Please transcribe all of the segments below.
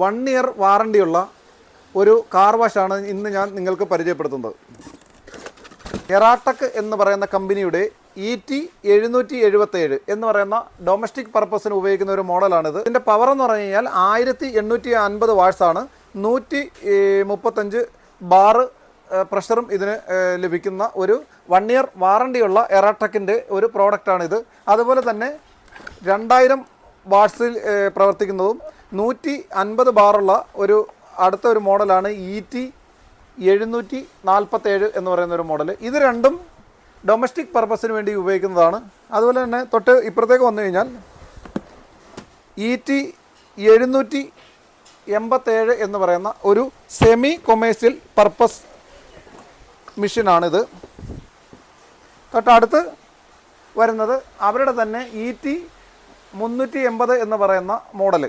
One year വാറണ്ടിയുള്ള ഒരു car വാഷാണ് ഇന്ന് ഞാൻ നിങ്ങൾക്ക് പരിചയപ്പെടുത്തുന്നത്. എറാട്ടക് എന്ന് പറയുന്ന കമ്പനിയുടെ ഇ ടി എഴുന്നൂറ്റി എഴുപത്തേഴ് എന്ന് പറയുന്ന ഡൊമസ്റ്റിക് പർപ്പസിന് ഉപയോഗിക്കുന്ന ഒരു മോഡലാണിത്. ഇതിന്റെ പവർ എന്ന് പറഞ്ഞു കഴിഞ്ഞാൽ ആയിരത്തി എണ്ണൂറ്റി അൻപത് വാട്സാണ് നൂറ്റി മുപ്പത്തഞ്ച് ബാറ് പ്രഷറും ഇതിന് ലഭിക്കുന്ന ഒരു വൺ ഇയർ വാറണ്ടിയുള്ള എറാട്ടക്കിന്റെ ഒരു പ്രോഡക്റ്റാണിത് അതുപോലെ തന്നെ രണ്ടായിരം വാട്സിൽ പ്രവർത്തിക്കുന്നതും നൂറ്റി അൻപത് ബാറുള്ള ഒരു അടുത്ത ഒരു മോഡലാണ് ഇ ടി എഴുന്നൂറ്റി നാൽപ്പത്തേഴ് എന്ന് പറയുന്ന ഒരു മോഡൽ ഇത് രണ്ടും ഡൊമസ്റ്റിക് പർപ്പസിന് വേണ്ടി ഉപയോഗിക്കുന്നതാണ്. അതുപോലെ തന്നെ തൊട്ട് ഇപ്പുറത്തേക്ക് വന്നു കഴിഞ്ഞാൽ ഇ ടി എഴുന്നൂറ്റി എൺപത്തേഴ് എന്ന് പറയുന്ന ഒരു സെമി കൊമേഴ്സ്യൽ പർപ്പസ് മെഷീനാണിത് തൊട്ടടുത്ത് വരുന്നത് അവരുടെ തന്നെ ഇ ടി മുന്നൂറ്റി എൺപത് എന്ന് പറയുന്ന മോഡൽ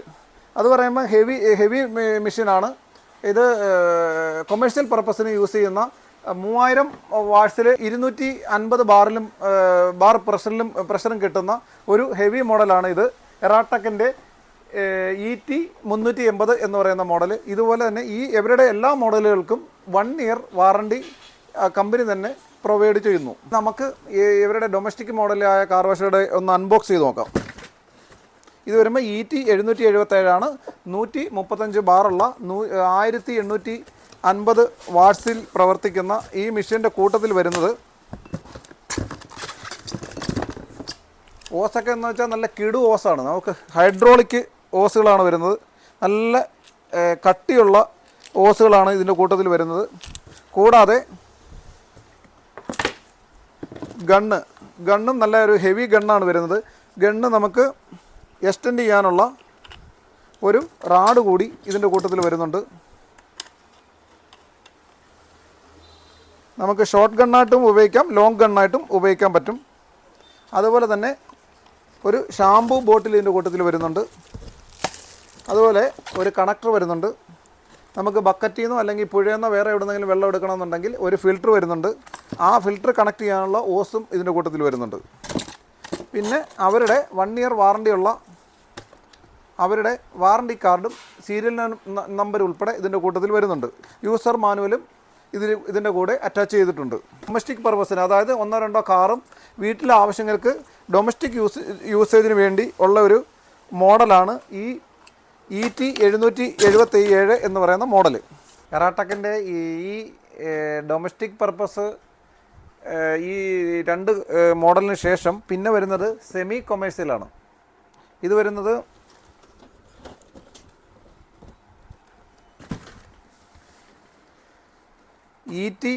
അത് പറയുമ്പോൾ ഹെവി ഹെവി മെഷീനാണ്. ഇത് കൊമേഴ്ഷ്യൽ പർപ്പസിന് യൂസ് ചെയ്യുന്ന മൂവായിരം വാട്സിൽ ഇരുന്നൂറ്റി അൻപത് ബാറിലും ബാർ പ്രഷറിലും പ്രഷറും കിട്ടുന്ന ഒരു ഹെവി മോഡലാണ് ഇത്. എറാട്ടക്കിന്റെ ഇ ടി മുന്നൂറ്റി എൺപത് എന്ന് പറയുന്ന മോഡൽ ഇതുപോലെ തന്നെ ഈ ഇവരുടെ എല്ലാ മോഡലുകൾക്കും വൺ ഇയർ വാറണ്ടി കമ്പനി തന്നെ പ്രൊവൈഡ് ചെയ്യുന്നു. നമുക്ക് ഇവരുടെ ഡൊമസ്റ്റിക് മോഡലായ കാർ വാഷയുടെ ഒന്ന് അൺബോക്സ് ചെയ്ത് നോക്കാം. ഇത് വരുമ്പോൾ ഇ ടി എഴുന്നൂറ്റി എഴുപത്തേഴാണ് നൂറ്റി മുപ്പത്തഞ്ച് ബാറുള്ള നൂ ആയിരത്തി എണ്ണൂറ്റി അൻപത് വാട്സിൽ പ്രവർത്തിക്കുന്ന ഈ മെഷീന്റെ കൂട്ടത്തിൽ വരുന്നത് ഓസൊക്കെ എന്ന് വെച്ചാൽ നല്ല കിടു ഓസാണ്. നമുക്ക് ഹൈഡ്രോളിക് ഓസുകളാണ് വരുന്നത്. നല്ല കട്ടിയുള്ള ഓസുകളാണ് ഇതിന്റെ കൂട്ടത്തിൽ വരുന്നത്. കൂടാതെ ഗണ്ണ്. ഗണ്ണും നല്ല ഒരു ഹെവി ഗണ്ണാണ് വരുന്നത്. ഗണ്ണ് നമുക്ക് എക്സ്റ്റെൻഡ് ചെയ്യാനുള്ള ഒരു റാഡ് കൂടി ഇതിന്റെ കൂട്ടത്തിൽ വരുന്നുണ്ട്. നമുക്ക് ഷോർട്ട് ഗണ്ണായിട്ടും ഉപയോഗിക്കാം ലോങ് ഗണ്ണായിട്ടും ഉപയോഗിക്കാൻ പറ്റും. അതുപോലെ തന്നെ ഒരു ഷാംപൂ ബോട്ടിൽ ഇതിന്റെ കൂട്ടത്തിൽ വരുന്നുണ്ട്. അതുപോലെ ഒരു കണക്ടർ വരുന്നുണ്ട്. നമുക്ക് ബക്കറ്റിൽ നിന്നോ അല്ലെങ്കിൽ പുഴയിൽ നിന്നോ വേറെ എവിടെന്നെങ്കിലും വെള്ളം എടുക്കണമെന്നുണ്ടെങ്കിൽ ഒരു ഫിൽറ്റർ വരുന്നുണ്ട്. ആ ഫിൽറ്റർ കണക്ട് ചെയ്യാനുള്ള ഓസും ഇതിന്റെ കൂട്ടത്തിൽ വരുന്നുണ്ട്. പിന്നെ അവരുടെ വൺ ഇയർ വാറണ്ടിയുള്ള അവരുടെ വാറണ്ടി കാർഡും സീരിയൽ നമ്പർ ഉൾപ്പെടെ ഇതിന്റെ കൂട്ടത്തിൽ വരുന്നുണ്ട്. യൂസർ മാനുവലും ഇതിൽ ഇതിന്റെ കൂടെ അറ്റാച്ച് ചെയ്തിട്ടുണ്ട്. ഡൊമസ്റ്റിക് പർപ്പസിന് അതായത് ഒന്നോ രണ്ടോ കാറും വീട്ടിലെ ആവശ്യങ്ങൾക്ക് ഡൊമസ്റ്റിക് യൂസ് യൂസേജിന് വേണ്ടി ഉള്ള ഒരു മോഡലാണ് ഈ ഇ ടി എഴുന്നൂറ്റി എഴുപത്തി ഏഴ് എന്ന് പറയുന്ന മോഡൽ എറാട്ടക്കിന്റെ ഈ ഡൊമസ്റ്റിക് പർപ്പസ് ഈ രണ്ട് മോഡലിന് ശേഷം പിന്നെ വരുന്നത് സെമി കൊമേഴ്സ്യലാണ് ഇത് വരുന്നത് ഇ ടി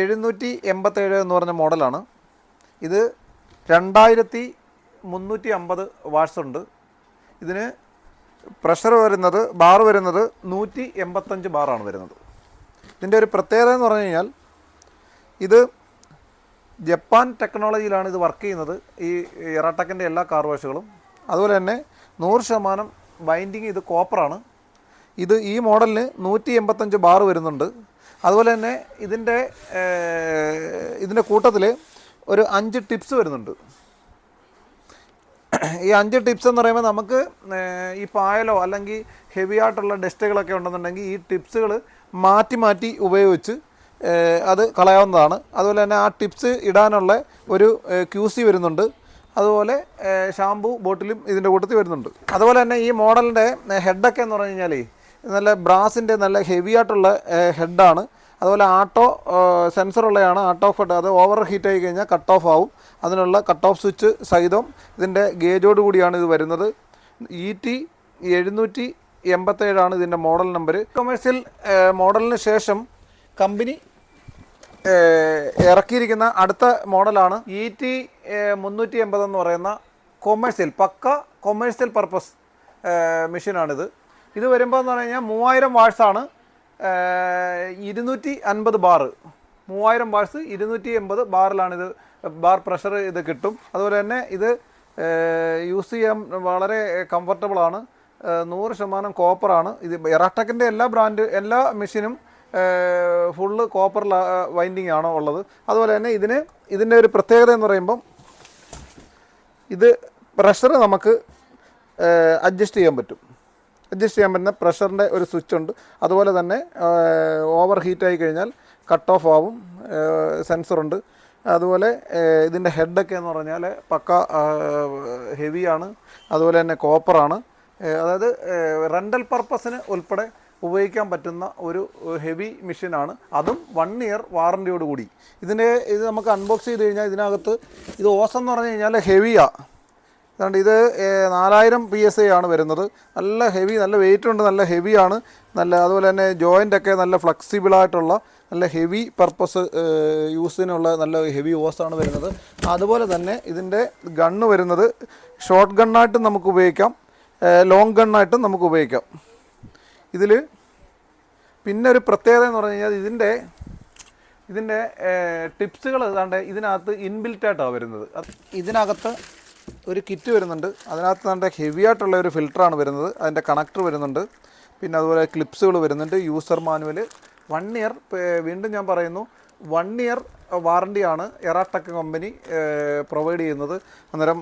എഴുന്നൂറ്റി എൺപത്തേഴ് എന്ന് പറഞ്ഞ മോഡലാണ്. ഇത് രണ്ടായിരത്തി മുന്നൂറ്റി അമ്പത് വാട്ട്സ് ഉണ്ട്. ഇതിന് പ്രഷർ വരുന്നത് ബാർ വരുന്നത് നൂറ്റി എൺപത്തഞ്ച് ബാറാണ് വരുന്നത്. ഇതിന്റെ ഒരു പ്രത്യേകത എന്ന് പറഞ്ഞു കഴിഞ്ഞാൽ ഇത് ജപ്പാൻ ടെക്നോളജിയിലാണ് ഇത് വർക്ക് ചെയ്യുന്നത്. ഈ എറാട്ടക്കിന്റെ എല്ലാ കാർ വാഷുകളും. അതുപോലെ തന്നെ നൂറ് ശതമാനം ബൈൻഡിങ് ഇത് കോപ്പറാണ്. ഇത് ഈ മോഡലിന് നൂറ്റി എൺപത്തഞ്ച് ബാർ വരുന്നുണ്ട്. അതുപോലെ തന്നെ ഇതിന്റെ ഇതിന്റെ കൂട്ടത്തിൽ ഒരു അഞ്ച് ടിപ്സ് വരുന്നുണ്ട്. ഈ അഞ്ച് ടിപ്സ് എന്ന് പറയുമ്പോൾ നമുക്ക് ഈ പായലോ അല്ലെങ്കിൽ ഹെവി ആയിട്ടുള്ള ഡസ്റ്റുകളൊക്കെ ഉണ്ടെന്നുണ്ടെങ്കിൽ ഈ ടിപ്സുകൾ മാറ്റി മാറ്റി ഉപയോഗിച്ച് അത് കളയാവുന്നതാണ്. അതുപോലെ തന്നെ ആ ടിപ്സ് ഇടാനുള്ള ഒരു ക്യൂ സി വരുന്നുണ്ട്. അതുപോലെ ഷാംപൂ ബോട്ടിലും ഇതിന്റെ കൂട്ടത്തിൽ വരുന്നുണ്ട്. അതുപോലെ തന്നെ ഈ മോഡലിന്റെ ഹെഡൊക്കെ എന്ന് പറഞ്ഞു കഴിഞ്ഞാൽ നല്ല ബ്രാസിന്റെ നല്ല ഹെവി ആയിട്ടുള്ള ഹെഡാണ്. അതുപോലെ ആട്ടോ സെൻസറുള്ളതാണ് ആട്ടോ ഓഫ് അത് ഓവർ ഹീറ്റ് ആയി കഴിഞ്ഞാൽ കട്ട് ഓഫ് ആവും. അതിനുള്ള കട്ട് ഓഫ് സ്വിച്ച് സഹിതം ഇതിന്റെ ഗേജോട് കൂടിയാണ് ഇത് വരുന്നത്. ഇ ടി എഴുന്നൂറ്റി എൺപത്തേഴാണ് ഇതിന്റെ മോഡൽ നമ്പർ കൊമേഴ്സ്യൽ മോഡലിന് ശേഷം കമ്പനി ഇറക്കിയിരിക്കുന്ന അടുത്ത മോഡലാണ് ഇ ടി മുന്നൂറ്റി എൺപത് എന്ന് പറയുന്ന കൊമേഴ്സ്യൽ പക്ക കൊമേഴ്സ്യൽ പർപ്പസ് മെഷീനാണിത് ഇത് വരുമ്പോൾ എന്ന് പറഞ്ഞു കഴിഞ്ഞാൽ മൂവായിരം വാഴ്സാണ് ഇരുന്നൂറ്റി അൻപത് ബാറ്. മൂവായിരം വാഴ്സ് ഇരുന്നൂറ്റി എൺപത് ബാറിലാണിത് ബാർ പ്രഷർ ഇത് കിട്ടും. അതുപോലെ തന്നെ ഇത് യൂസ് ചെയ്യാൻ വളരെ കംഫർട്ടബിളാണ് നൂറ് ശതമാനം കോപ്പറാണ് ഇത് എറാട്ടക്കിന്റെ എല്ലാ ബ്രാൻഡ് എല്ലാ മെഷീനും ഫുള്ള് കോപ്പർ വൈൻഡിങ് ആണോ ഉള്ളത്. അതുപോലെ തന്നെ ഇതിന് ഇതിന്റെ ഒരു പ്രത്യേകത എന്ന് പറയുമ്പം ഇത് പ്രഷർ നമുക്ക് അഡ്ജസ്റ്റ് ചെയ്യാൻ പറ്റും. അഡ്ജസ്റ്റ് ചെയ്യാൻ പറ്റുന്ന പ്രഷറിന്റെ ഒരു സ്വിച്ച് ഉണ്ട്. അതുപോലെ തന്നെ ഓവർ ഹീറ്റായി കഴിഞ്ഞാൽ കട്ട് ഓഫ് ആവും. സെൻസറുണ്ട് അതുപോലെ ഇതിന്റെ ഹെഡൊക്കെ എന്ന് പറഞ്ഞാൽ പക്ക ഹെവിയാണ് അതുപോലെ തന്നെ കോപ്പറാണ് അതായത് റെന്റൽ പർപ്പസിന് ഉൾപ്പെടെ ഉപയോഗിക്കാൻ പറ്റുന്ന ഒരു ഹെവി മെഷീനാണ് അതും വൺ ഇയർ വാറന്റിയോട് കൂടി. ഇതിന്റെ ഇത് നമുക്ക് അൺബോക്സ് ചെയ്ത് കഴിഞ്ഞാൽ ഇതിനകത്ത് ഇത് ഓസം എന്ന് പറഞ്ഞു കഴിഞ്ഞാൽ ഹെവിയാണ് അതുകൊണ്ട് ഇത് നാലായിരം പി എസ് ഐ ആണ് വരുന്നത്. നല്ല ഹെവി നല്ല വെയിറ്റ് ഉണ്ട് നല്ല ഹെവിയാണ് നല്ല അതുപോലെ തന്നെ ജോയിന്റ് ഒക്കെ നല്ല ഫ്ലെക്സിബിളായിട്ടുള്ള നല്ല ഹെവി പർപ്പസ് യൂസിനുള്ള നല്ല ഹെവി ഓസാണ് വരുന്നത്. അതുപോലെ തന്നെ ഇതിന്റെ ഗണ്ണ് വരുന്നത്. ഷോർട്ട് ഗണ്ണായിട്ടും നമുക്ക് ഉപയോഗിക്കാം. ലോങ് ഗണ്ണായിട്ടും നമുക്ക് ഉപയോഗിക്കാം. ഇതിൽ പിന്നെ ഒരു പ്രത്യേകത എന്ന് പറഞ്ഞു കഴിഞ്ഞാൽ ഇതിന്റെ ഇതിന്റെ ടിപ്സുകൾ ഏതാണ്ട് ഇതിനകത്ത് ഇൻബിൽറ്റായിട്ടാണ് വരുന്നത്. ഇതിനകത്ത് ഒരു കിറ്റ് വരുന്നുണ്ട്. അതിനകത്ത് നല്ല ഹെവി ആയിട്ടുള്ള ഒരു ഫിൽറ്ററാണ് വരുന്നത്. അതിന്റെ കണക്ടർ വരുന്നുണ്ട്. പിന്നെ അതുപോലെ ക്ലിപ്സുകൾ വരുന്നുണ്ട്. യൂസർ മാനുവൽ വൺ ഇയർ വീണ്ടും ഞാൻ പറയുന്നു. വൺ ഇയർ വാറണ്ടിയാണ് എറാടെക് കമ്പനി പ്രൊവൈഡ് ചെയ്യുന്നത്. അന്നേരം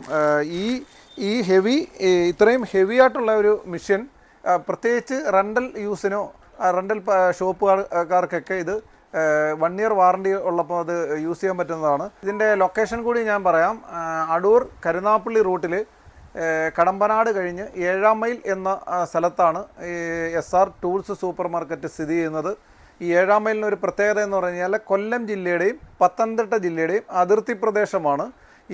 ഈ ഈ ഹെവി ഇത്രയും ഹെവി ആയിട്ടുള്ള ഒരു മിഷൻ പ്രത്യേകിച്ച് റെന്റൽ യൂസിനോ റെന്റൽ ഷോപ്പുകാർക്കൊക്കെ ഇത് വൺ ഇയർ വാറണ്ടി ഉള്ളപ്പോൾ അത് യൂസ് ചെയ്യാൻ പറ്റുന്നതാണ്. ഇതിന്റെ ലൊക്കേഷൻ കൂടി ഞാൻ പറയാം. അടൂർ കരുനാപ്പള്ളി റൂട്ടിൽ കടമ്പനാട് കഴിഞ്ഞ് ഏഴാം മൈൽ എന്ന സ്ഥലത്താണ് ഈ S R tools super market സ്ഥിതി ചെയ്യുന്നത്. ഈ ഏഴാം മൈലിന് ഒരു പ്രത്യേകത എന്ന് പറഞ്ഞു കഴിഞ്ഞാൽ കൊല്ലം ജില്ലയുടെയും പത്തനംതിട്ട ജില്ലയുടെയും അതിർത്തി പ്രദേശമാണ്.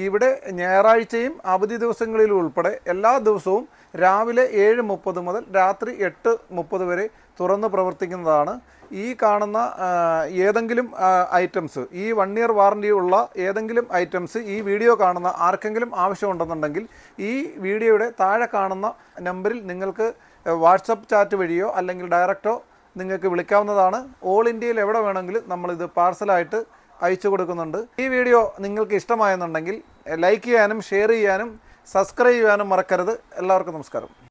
ഇവിടെ ഞായറാഴ്ചയും അവധി ദിവസങ്ങളിലും ഉൾപ്പെടെ എല്ലാ ദിവസവും രാവിലെ ഏഴ് മുപ്പത് മുതൽ രാത്രി എട്ട് മുപ്പത് വരെ തുറന്ന് പ്രവർത്തിക്കുന്നതാണ്. ഈ കാണുന്ന ഏതെങ്കിലും ഐറ്റംസ് ഈ വൺ ഇയർ വാറണ്ടി ഉള്ള ഏതെങ്കിലും ഐറ്റംസ് ഈ വീഡിയോ കാണുന്ന ആർക്കെങ്കിലും ആവശ്യമുണ്ടെന്നുണ്ടെങ്കിൽ ഈ വീഡിയോയുടെ താഴെ കാണുന്ന നമ്പറിൽ നിങ്ങൾക്ക് വാട്സപ്പ് ചാറ്റ് വഴിയോ അല്ലെങ്കിൽ ഡയറക്റ്റോ നിങ്ങൾക്ക് വിളിക്കാവുന്നതാണ്. ഓൾ ഇന്ത്യയിൽ എവിടെ വേണമെങ്കിലും നമ്മളിത് പാർസലായിട്ട് അയച്ചു കൊടുക്കുന്നുണ്ട്. ഈ വീഡിയോ നിങ്ങൾക്ക് ഇഷ്ടമായെന്നുണ്ടെങ്കിൽ ലൈക്ക് ചെയ്യാനും ഷെയർ ചെയ്യാനും സബ്സ്ക്രൈബ് ചെയ്യാനും മറക്കരുത്. എല്ലാവർക്കും നമസ്കാരം.